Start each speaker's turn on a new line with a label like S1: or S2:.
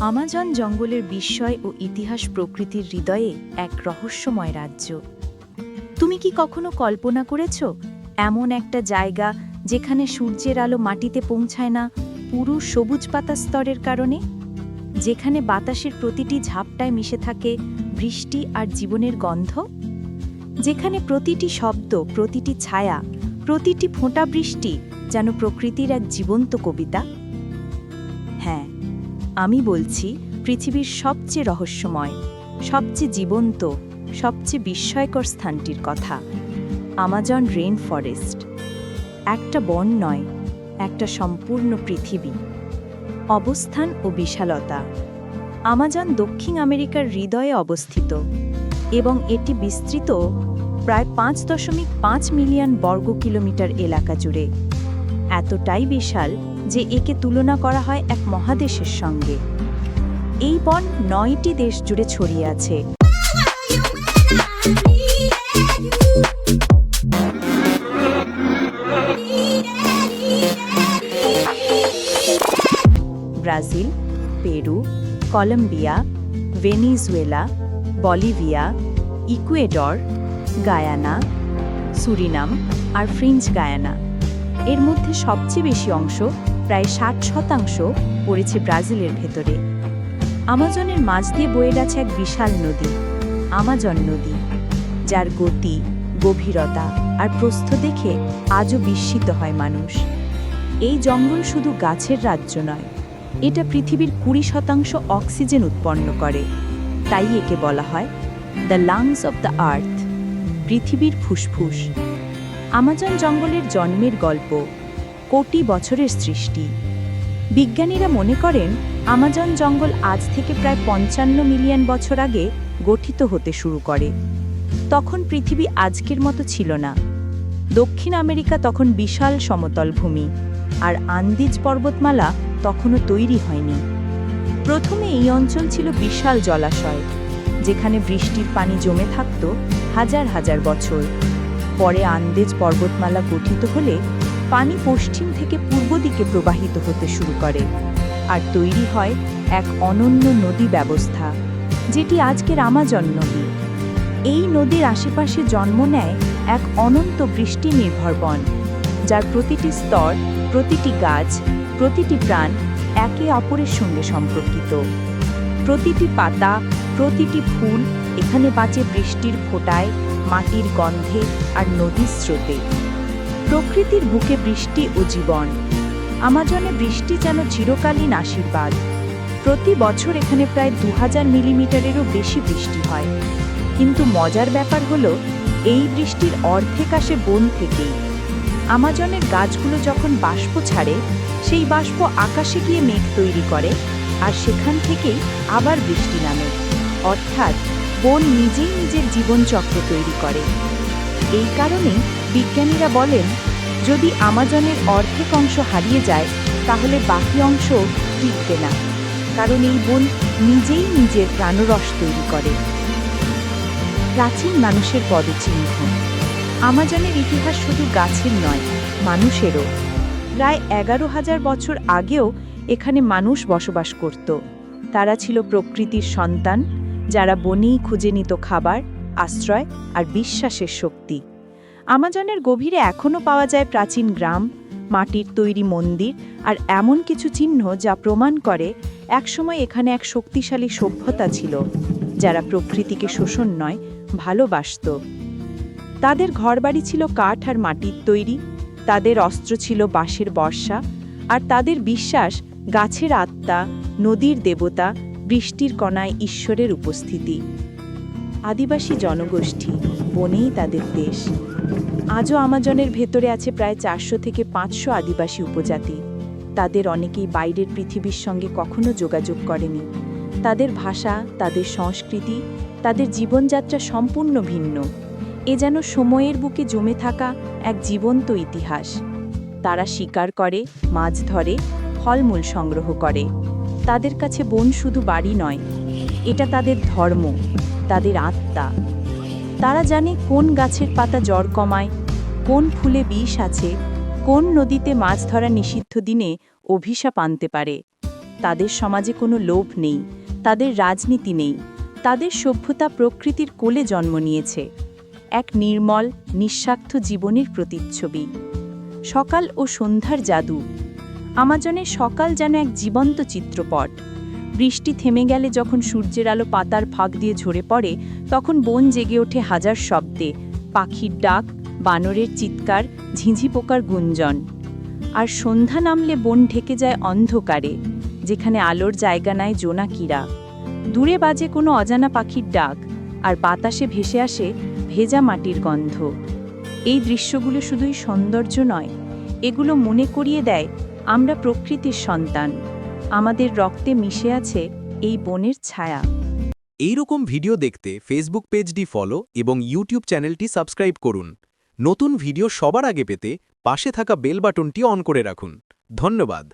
S1: Amazon জঙ্গলের বিস্ময় ও ইতিহাস প্রকৃতির হৃদয়ে এক রহস্যময় রাজ্য। তুমি কি কখনো কল্পনা করেছ, এমন একটা জায়গা যেখানে সূর্যের আলো মাটিতে পৌঁছায় না পুরো সবুজ পাতা স্তরের কারণে? যেখানে বাতাসের প্রতিটি ঝাপটায় মিশে থাকে বৃষ্টি আর জীবনের গন্ধ? যেখানে প্রতিটি শব্দ, প্রতিটি ছায়া, প্রতিটি ফোঁটা বৃষ্টি যেন প্রকৃতির এক জীবন্ত কবিতা? আমি বলছি, পৃথিবীর সবচেয়ে রহস্যময়, সবচেয়ে জীবন্ত, সবচেয়ে বিস্ময়কর স্থানটির কথা, আমাজন রেইন ফরেস্ট। একটা বন নয়, একটা সম্পূর্ণ পৃথিবী। অবস্থান ও বিশালতা। আমাজন দক্ষিণ আমেরিকার হৃদয়ে অবস্থিত এবং এটি বিস্তৃত প্রায় পাঁচ দশমিক পাঁচ মিলিয়ন বর্গ কিলোমিটার এলাকা জুড়ে। এতটাই বিশাল যে একে তুলনা করা হয় এক মহাদেশের সঙ্গে। এই বন নয়টি দেশ জুড়ে ছড়িয়ে আছে। Brazil, Peru, Colombia, Venezuela, Bolivia, Ecuador, Guyana, Suriname আর ফ্রিঞ্জ গায়ানা। এর মধ্যে সবচেয়ে বেশি অংশ প্রায় ষাট শতাংশ পড়েছে ব্রাজিলের ভেতরে। আমাজনের মাঝ দিয়ে বয়ে গেছে এক বিশাল নদী, আমাজন নদী, যার গতি, গভীরতা আর প্রস্থ দেখে আজও বিস্মিত হয় মানুষ। এই জঙ্গল শুধু গাছের রাজ্য নয়, এটা পৃথিবীর কুড়ি শতাংশ অক্সিজেন উৎপন্ন করে। তাই একে বলা হয় the lungs of the earth পৃথিবীর ফুসফুস। আমাজন জঙ্গলের জন্মের গল্প, কোটি বছরের সৃষ্টি। বিজ্ঞানীরা মনে করেন, আমাজন জঙ্গল আজ থেকে প্রায় পঞ্চান্ন মিলিয়ন বছর আগে গঠিত হতে শুরু করে। তখন পৃথিবী আজকের মতো ছিল না। দক্ষিণ আমেরিকা তখন বিশাল সমতল ভূমি, আর আন্দিজ পর্বতমালা তখনও তৈরি হয়নি। প্রথমে এই অঞ্চল ছিল বিশাল জলাশয়, যেখানে বৃষ্টির পানি জমে থাকত হাজার হাজার বছর। পরে আন্দেজ পর্বতমালা গঠিত হলে পানি পশ্চিম থেকে পূর্ব দিকে প্রবাহিত হতে শুরু করে আর তৈরি হয় এক অনন্য নদী ব্যবস্থা, যেটি আজকের আমাজন নদী। এই নদীর আশেপাশে জন্ম নেয় এক অনন্ত বৃষ্টি নির্ভর বন, যার প্রতিটি স্তর, প্রতিটি গাছ, প্রতিটি প্রাণ একে অপরের সঙ্গে সম্পর্কিত। প্রতিটি পাতা, প্রতিটি ফুল এখানে বাঁচে বৃষ্টির ফোঁটায় মাটির গন্ধে আর নদীর স্রোতে। প্রকৃতির বুকে বৃষ্টি ও জীবন। আমাজনে বৃষ্টি যেন চিরকালীন আশীর্বাদ। প্রতি বছর এখানে প্রায় দু হাজার মিলিমিটারেরও বেশি বৃষ্টি হয়। কিন্তু মজার ব্যাপার হলো, এই বৃষ্টির অর্ধেক আসে বন থেকেই। আমাজনের গাছগুলো যখন বাষ্প ছাড়ে, সেই বাষ্প আকাশে গিয়ে মেঘ তৈরি করে, আর সেখান থেকেই আবার বৃষ্টি নামে। অর্থাৎ বন নিজেই নিজের জীবনচক্র তৈরি করে। এই কারণে বিজ্ঞানীরা বলেন, যদি আমাজনের অর্ধেক অংশ হারিয়ে যায়, তাহলে বাকি অংশ টিকবে না, কারণ এই বন নিজেই নিজের প্রাণরস তৈরি করে। প্রাচীন মানুষের পদচিহ্ন। আমাজনের ইতিহাস শুধু গাছের নয়, মানুষেরও। প্রায় এগারো হাজার বছর আগেও এখানে মানুষ বসবাস করত। তারা ছিল প্রকৃতির সন্তান যারা বনেই খুঁজে নিত খাবার, আশ্রয় আর বিশ্বাসের শক্তি। আমাজনের গভীরে এখনও পাওয়া যায় প্রাচীন গ্রাম, মাটির তৈরি মন্দির আর এমন কিছু চিহ্ন যা প্রমাণ করে একসময় এখানে এক শক্তিশালী সভ্যতা ছিল, যারা প্রকৃতিকে শোষণ নয়, ভালোবাসত। তাদের ঘরবাড়ি ছিল কাঠ আর মাটির তৈরি, তাদের অস্ত্র ছিল বাঁশের বর্ষা আর তাদের বিশ্বাস গাছের আত্মা, নদীর দেবতা বৃষ্টির কণায় ঈশ্বরের উপস্থিতি। আদিবাসী জনগোষ্ঠী, বনেই তাদের দেশ। আজও আমাজনের ভেতরে আছে প্রায় চারশো থেকে পাঁচশো আদিবাসী উপজাতি। তাদের অনেকেই বাইরের পৃথিবীর সঙ্গে কখনো যোগাযোগ করেনি। তাদের ভাষা, তাদের সংস্কৃতি, তাদের জীবনযাত্রা সম্পূর্ণ ভিন্ন। এ যেন সময়ের বুকে জমে থাকা এক জীবন্ত ইতিহাস। তারা শিকার করে, মাছ ধরে, ফলমূল সংগ্রহ করে। তাদের কাছে বন শুধু বাড়ি নয়, এটা তাদের ধর্ম, তাদের আত্মা। তারা জানে কোন গাছের পাতা জ্বর কমায়, কোন ফুলে বিষ আছে, কোন নদীতে মাছ ধরা নিষিদ্ধ দিনে অভিশাপ আনতে পারে। তাদের সমাজে কোনো লোভ নেই, তাদের রাজনীতি নেই, তাদের সভ্যতা প্রকৃতির কোলে জন্ম নিয়েছে। এক নির্মল নিঃস্বার্থ জীবনের প্রতিচ্ছবি। সকাল ও সন্ধ্যার জাদু। আমাজনের সকাল যেন এক জীবন্ত চিত্রপট। বৃষ্টি থেমে গেলে যখন সূর্যের আলো পাতার ফাঁক দিয়ে ঝরে পড়ে, তখন বন জেগে ওঠে হাজার শব্দে। পাখির ডাক, বানরের চিৎকার, ঝিঁঝি পোকার গুঞ্জন। আর সন্ধ্যা নামলে বন ঢেকে যায় অন্ধকারে, যেখানে আলোর জায়গা নেয় জোনাকিরা। দূরে বাজে কোনো অজানা পাখির ডাক, আর বাতাসে ভেসে আসে ভেজা মাটির গন্ধ। এই দৃশ্যগুলো শুধুই সৌন্দর্য নয়, এগুলো মনে করিয়ে দেয় আমরা প্রকৃতির সন্তান। আমাদের রক্তে মিশে আছে এই বনের ছায়া।
S2: এইরকম ভিডিও দেখতে ফেসবুক পেজটি ফলো এবং ইউটিউব চ্যানেলটি সাবস্ক্রাইব করুন। নতুন ভিডিও সবার আগে পেতে পাশে থাকা বেল বাটনটি অন করে রাখুন। ধন্যবাদ।